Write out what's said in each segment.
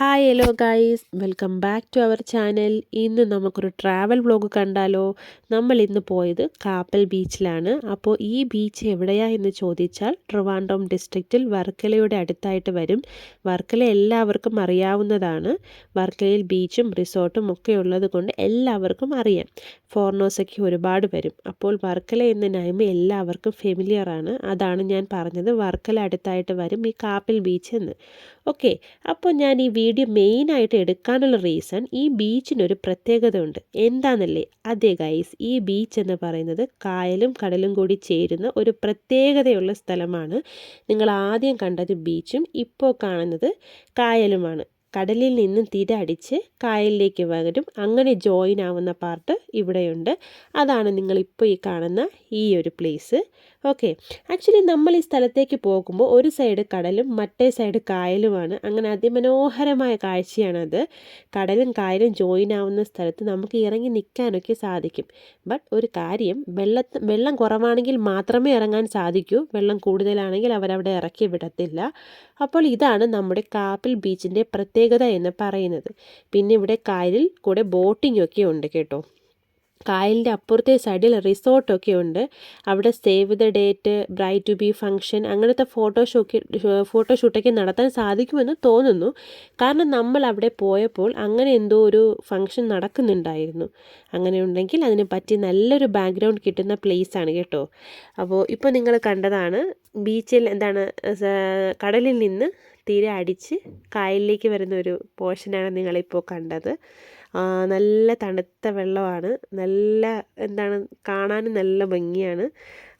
Hi hello guys. Welcome back to our channel. ഇന്ന് നമുക്കൊരു travel vlog കണ്ടാലോ? നമ്മൾ ഇന്ന് പോയത് കാപ്പൽ ബീച്ചിലാണ്. അപ്പോൾ ഈ ബീച്ച് എവിടെയാ എന്ന് ചോദിച്ചാൽ ട്രിവാൻഡ്രം ഡിസ്ട്രിക്റ്റിൽ വർക്കലയുടെ അടുത്തായിട്ട് വരും. വർക്കല എല്ലാവർക്കും അറിയാവുന്നതാണ്. വർക്കലയിൽ ബീച്ചും റിസോർട്ടും ഒക്കെ ഉള്ളത് കൊണ്ട് എല്ലാവർക്കും അറിയാം. ഫോറിനേഴ്സൊക്കെ ഒരുപാട് വരും. അപ്പോൾ വർക്കല എന്ന നൈമ എല്ലാവർക്കും ഫെമിലിയറാണ് അതാണ് ഞാൻ പറഞ്ഞത് വർക്കല അടുത്തായിട്ട് വരും ഈ കാപ്പൽ ബീച്ച് എന്ന്. ഓക്കെ അപ്പോൾ ഞാൻ ഈ വീഡിയോ മെയിനായിട്ട് എടുക്കാനുള്ള റീസൺ ഈ ബീച്ചിനൊരു പ്രത്യേകത ഉണ്ട് എന്താണെന്നല്ലേ അതെ ഗൈസ് ഈ ബീച്ച് എന്ന് പറയുന്നത് കായലും കടലും കൂടി ചേരുന്ന ഒരു പ്രത്യേകതയുള്ള സ്ഥലമാണ്. നിങ്ങൾ ആദ്യം കണ്ടത് ബീച്ചും ഇപ്പോൾ കാണുന്നത് കായലുമാണ്. കടലിൽ നിന്നും തിര അടിച്ച് കായലിലേക്ക് വരും. അങ്ങനെ ജോയിൻ ആവുന്ന പാർട്ട് ഇവിടെയുണ്ട്. അതാണ് നിങ്ങളിപ്പോൾ ഈ കാണുന്ന ഈ ഒരു പ്ലേസ് ഓക്കെ ആക്ച്വലി നമ്മൾ ഈ സ്ഥലത്തേക്ക് പോകുമ്പോൾ ഒരു സൈഡ് കടലും മറ്റേ സൈഡ് കായലുമാണ്. അങ്ങനെ അതിമനോഹരമായ കാഴ്ചയാണത്. കടലും കായലും ജോയിൻ ആവുന്ന സ്ഥലത്ത് നമുക്ക് ഇറങ്ങി നിൽക്കാനൊക്കെ സാധിക്കും. ബട്ട് ഒരു കാര്യം വെള്ളത്ത് വെള്ളം കുറവാണെങ്കിൽ മാത്രമേ ഇറങ്ങാൻ സാധിക്കൂ. വെള്ളം കൂടുതലാണെങ്കിൽ അവരവിടെ ഇറക്കി വിടത്തില്ല. അപ്പോൾ ഇതാണ് നമ്മുടെ കാപ്പിൽ ബീച്ചിന്റെ പ്രത്യേകത എന്ന് പറയുന്നത്. പിന്നെ ഇവിടെ കായലിൽ കൂടെ ബോട്ടിംഗ് ഒക്കെ ഉണ്ട് കേട്ടോ. കായലിന്റെ അപ്പുറത്തെ സൈഡിൽ റിസോർട്ടൊക്കെ ഉണ്ട്. അവിടെ save the date bride to be function അങ്ങനത്തെ ഫോട്ടോഷോക്ക് ഫോട്ടോഷൂട്ടൊക്കെ നടത്താൻ സാധിക്കുമെന്ന് തോന്നുന്നു. കാരണം നമ്മൾ അവിടെ പോയപ്പോൾ അങ്ങനെ എന്തോ ഒരു ഫംഗ്ഷൻ നടക്കുന്നുണ്ടായിരുന്നു. അങ്ങനെ ഉണ്ടെങ്കിൽ അതിനെ പറ്റി നല്ലൊരു ബാക്ക്ഗ്രൗണ്ട് കിട്ടുന്ന പ്ലേസ് ആണ് കേട്ടോ. അപ്പോൾ ഇപ്പോൾ നിങ്ങൾ കണ്ടതാണ് ബീച്ചിൽ എന്താണ് കടലിൽ നിന്ന് തീരെ അടിച്ച് കായലിലേക്ക് വരുന്ന ഒരു പോർഷനാണ് നിങ്ങളിപ്പോൾ കണ്ടത്. നല്ല തണുത്ത വെള്ളമാണ്. നല്ല എന്താണ് കാണാനും നല്ല ഭംഗിയാണ്.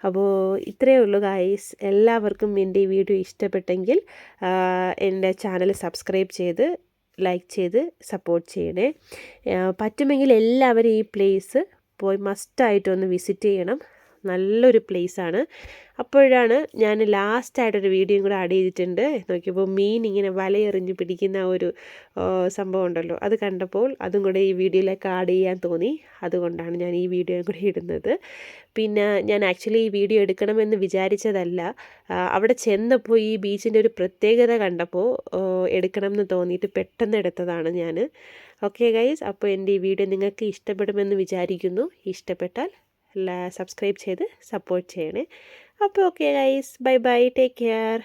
അപ്പോൾ ഇത്രയേ ഉള്ളൂ ഗായ്സ് എല്ലാവർക്കും എന്റെ ഈ വീഡിയോ ഇഷ്ടപ്പെട്ടെങ്കിൽ എന്റെ ചാനൽ സബ്സ്ക്രൈബ് ചെയ്ത് ലൈക്ക് ചെയ്ത് സപ്പോർട്ട് ചെയ്യണേ. പറ്റുമെങ്കിൽ എല്ലാവരും ഈ പ്ലേസ് പോയി മസ്റ്റായിട്ടൊന്ന് വിസിറ്റ് ചെയ്യണം. നല്ലൊരു ആണ്. അപ്പോഴാണ് ഞാൻ ലാസ്റ്റായിട്ടൊരു വീഡിയോയും കൂടെ ആഡ് ചെയ്തിട്ടുണ്ട്. നോക്കിയപ്പോൾ മീൻ ഇങ്ങനെ വലയെറിഞ്ഞ് പിടിക്കുന്ന ഒരു സംഭവം ഉണ്ടല്ലോ. അത് കണ്ടപ്പോൾ അതും കൂടെ ഈ വീഡിയോയിലേക്ക് ആഡ് ചെയ്യാൻ തോന്നി. അതുകൊണ്ടാണ് ഞാൻ ഈ വീഡിയോ കൂടെ ഇടുന്നത്. പിന്നെ ഞാൻ ആക്ച്വലി ഈ വീഡിയോ എടുക്കണമെന്ന് വിചാരിച്ചതല്ല. അവിടെ ചെന്നപ്പോൾ ഈ ബീച്ചിന്റെ ഒരു പ്രത്യേകത കണ്ടപ്പോൾ എടുക്കണം എന്ന് തോന്നിയിട്ട് പെട്ടെന്ന് എടുത്തതാണ് ഞാൻ. ഓക്കെ ഗൈസ് അപ്പോൾ എന്റെ ഈ വീഡിയോ നിങ്ങൾക്ക് ഇഷ്ടപ്പെടുമെന്ന് വിചാരിക്കുന്നു. ഇഷ്ടപ്പെട്ടാൽ സബ്സ്ക്രൈബ് ചെയ്ത് സപ്പോർട്ട് ചെയ്യണേ. അപ്പോൾ okay guys bye bye take care